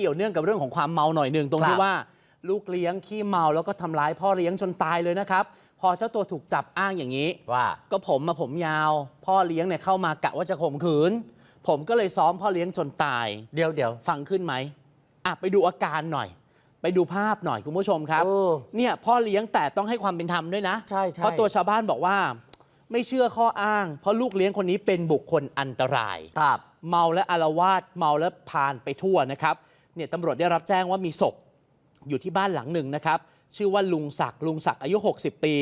เกี่ยวเนื่องกับเรื่องของความเมาหน่อยหนึ่งตรงคที่รับว่าลูกเลี้ยงขี้เมาแล้วก็ทำร้ายพ่อเลี้ยงจนตายเลยนะครับ พอเจ้าตัวถูกจับอ้างอย่างนี้ว่า ก็ผมมาผมยาว พ่อเลี้ยงเนี่ยเข้ามากะว่าจะข่มขืน ผมก็เลยซ้อมพ่อเลี้ยงจนตายเดี๋ยวเดี๋ยวฟังขึ้นไหมอะไปดูอาการหน่อย ไปดูภาพหน่อยคุณผู้ชมครับเออเนี่ยพ่อเลี้ยงแต่ต้องให้ความเป็นธรรมด้วยนะใช่ใช่เพราะตัวชาวบ้านบอกว่า ไม่เชื่อข้ออ้าง เพราะลูกเลี้ยงคนนี้เป็นบุคคลอันตรายครับเมาและอารวาสเมาและพานไปทั่วนะครับ เนี่ยตำรวจได้รับแจ้งว่ามีศพอยู่ที่บ้านหลังหนึ่งนะครับ ชื่อว่าลุงศักดิ์ลุงศักดิ์อายุ 60 ปี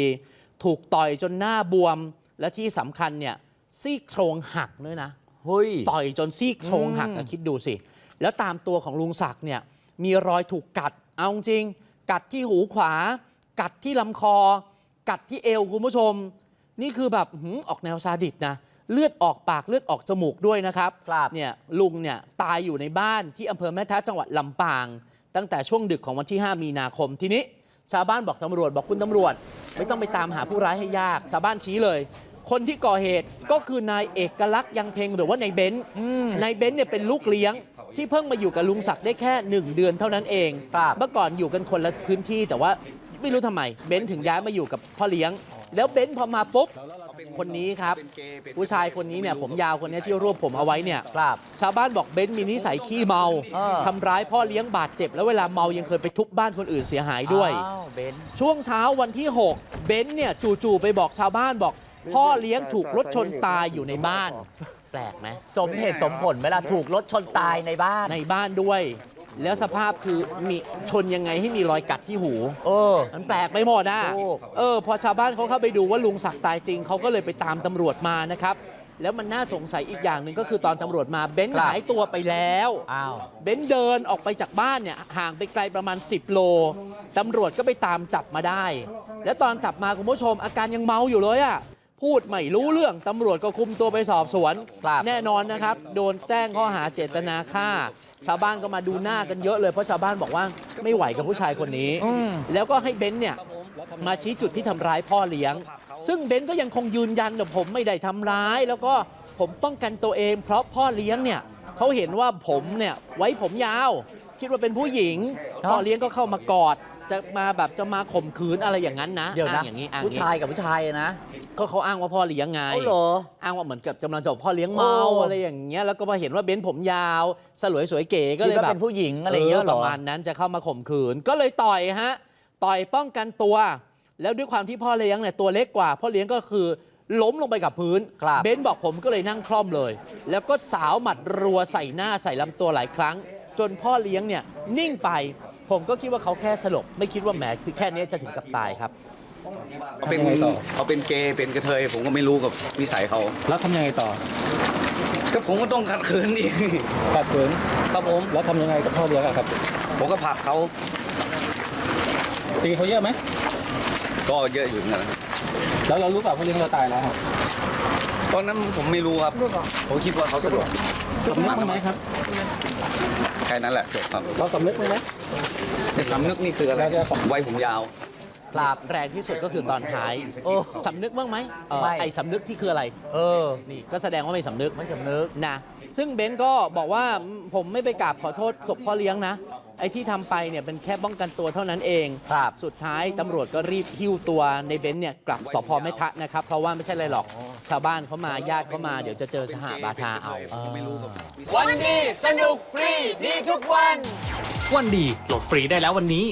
ถูกต่อยจนหน้าบวม และที่สำคัญเนี่ยซี่โครงหักด้วยนะเฮ้ยต่อยจนซี่โครงหักอืมนะคิดดูสิ แล้วตามตัวของลุงศักดิ์เนี่ยมีรอยถูกกัด เอาจริง กัดที่หูขวา กัดที่ลำคอ กัดที่เอวคุณผู้ชม นี่คือแบบหืมออกแนวซาดิสนะ เลือดออกปากเลือดออกจมูกด้วยนะครับครับเนี่ยลุงเนี่ยตายอยู่ในบ้านที่อำเภอแม่ท้าจังหวัดลำปาง ตั้งแต่ช่วงดึกของวันที่ 5 มีนาคมทีนี้ ชาวบ้านบอกตำรวจบอกคุณตำรวจ ไม่ต้องไปตามหาผู้ร้ายให้ยาก ชาวบ้านชี้เลย คนที่ก่อเหตุก็คือนายเอกลักษณ์ยังเพ็งหรือว่านายเบนซ์นายเบนซ์เนี่ยเป็นลูกเลี้ยง ที่เพิ่งมาอยู่กับลุงศักดิ์ได้แค่ 1 เดือนเท่านั้นเองครับเมื่อก่อนอยู่กันคนละพื้นที่แต่ว่าไม่รู้ทำไมเบนซ์ถึงย้ายมาอยู่กับพ่อเลี้ยง แล้วเบนซ์พอมาปุ๊บคนนี้ครับ ผู้ชายคนนี้เนี่ยผมยาวคนนี้ที่รวบผมเอาไว้เนี่ยครับชาวบ้านบอกเบนซ์มีนิสัยขี้เมาเออทำร้ายพ่อเลี้ยงบาดเจ็บ แล้วเวลาเมายังเคยไปทุบบ้านคนอื่นเสียหายด้วยอ้าวเบนซ์ช่วงเช้าวันที่ 6 เบนซ์เนี่ยจู่ๆไปบอกชาวบ้านบอก พ่อเลี้ยงถูกรถชนตายอยู่ในบ้าน แปลกไหมสมเหตุสมผลเวลาถูกรถชนตายในบ้านในบ้านด้วย แล้วสภาพคือมีชนยังไงให้มีรอยกัดที่หู เออ มันแปลกไปหมดอะถูก เออ พอชาวบ้านเขาเข้าไปดูว่าลุงศักดิ์ตายจริง เขาก็เลยไปตามตำรวจมานะครับ แล้วมันน่าสงสัยอีกอย่างหนึ่งก็คือตอนตำรวจมาเบนซ์หายตัวไปแล้ว อ้าว เบนซ์เดินออกไปจากบ้านเนี่ยห่างไปไกลประมาณ 10 โล ตำรวจก็ไปตามจับมาได้ แล้วตอนจับมาคุณผู้ชมอาการยังเมาอยู่เลยอะ พูดไม่รู้เรื่องตำรวจก็คุมตัวไปสอบสวนครับแน่นอนนะครับ โดนแจ้งข้อหาเจตนาฆ่า ชาวบ้านก็มาดูหน้ากันเยอะเลยเพราะชาวบ้านบอกว่าไม่ไหวกับผู้ชายคนนี้อืมแล้วก็ให้เบนซ์เนี่ยมาชี้จุดที่ทำร้ายพ่อเลี้ยง ซึ่งเบนซ์ก็ยังคงยืนยันว่าผมไม่ได้ทำร้าย แล้วก็ผมป้องกันตัวเอง เพราะพ่อเลี้ยงเนี่ยเขาเห็นว่าผมเนี่ยไว้ผมยาว คิดว่าเป็นผู้หญิงเนอะพ่อเลี้ยงก็เข้ามากอด จะมาแบบจะมาข่มขืนอะไรอย่างนั้นนะเดี๋ยวอ้านะงอย่างนี้อ้างอผู้ย่างชายนี้กับผู้ชายนะก็เขาอ้างว่าพ่อเลี้ยงไง เอาเหรอ อ้างว่าเหมือนกับกำลังจะบอกพ่อเลี้ยงเมาโอ้ อะไรอย่างเงี้ยแล้วก็มาเห็นว่าเบนซ์ผมยาว สลวยสวยเก๋ก็เลยคิดว่าแบบเป็นผู้หญิงอะไรอย่างเงี้ยเหรอประมาณนั้นจะเข้ามาข่มขืน ก็เลยต่อยฮะ ต่อยป้องกันตัว แล้วด้วยความที่พ่อเลี้ยงเนี่ยตัวเล็กกว่า พ่อเลี้ยงก็คือล้มลงไปกับพื้น ครับ เบนซ์บอกผมก็เลยนั่งคล่อมเลย แล้วก็สาวหมัดรัวใส่หน้าใส่ลำตัวหลายครั้ง จนพ่อเลี้ยงเนี่ยนิ่งไป ผมก็คิดว่าเขาแค่สลบ ไม่คิดว่าแหมคือแค่นี้จะถึงกับตายครับ เขาเป็นเขาเป็นเกย์เป็นกระเทยผมก็ไม่รู้กับนิสัยเขาแล้วทำยังไงต่อก็ผมก็ต้องขัดขืนดิขัดขืนครับผมแล้วทำยังไงกับพ่อเลี้ยงอะครับ ผมก็ผลักเขาตีเขาเยอะไหมก็เยอะอยู่เหมือนกันนะครับแล้วเรารู้เปล่าพ่อเลี้ยงเราตายแล้วครับตอนนั้นผมไม่รู้ครับผมคิดว่าเขาสะดวกสำนึกบ้างไหมครับแค่ นั้นแหละครับเราสำนึกบ้างไหมแต่สำนึกนี่คืออะไรแล้วจะไว้ผมยาวครับแรงที่สุดก็คือตอนท้ายโอ้สำนึกบ้างไหมเออไม่ ไอ้สำนึกที่คืออะไร เออ นี่ก็แสดงว่าไม่สำนึกไม่สำนึก นะ ซึ่งเบนซ์ก็บอกว่าอืมผมไม่ไปกราบขอโทษศพพ่อเลี้ยงนะ ไอ้ที่ทำไปเนี่ยเป็นแค่ป้องกันตัวเท่านั้นเอง ครับ สุดท้ายตำรวจก็รีบหิ้วตัวในเบนซ์เนี่ยกลับสพแม่ทะนะครับ เพราะว่าไม่ใช่อะไรหรอก ชาวบ้านเขามาญาติเขามาเดี๋ยวจะเจอสหบาทาเอาผมก็ไม่รู้กับวันดีโหลดฟรีได้แล้ววันนี้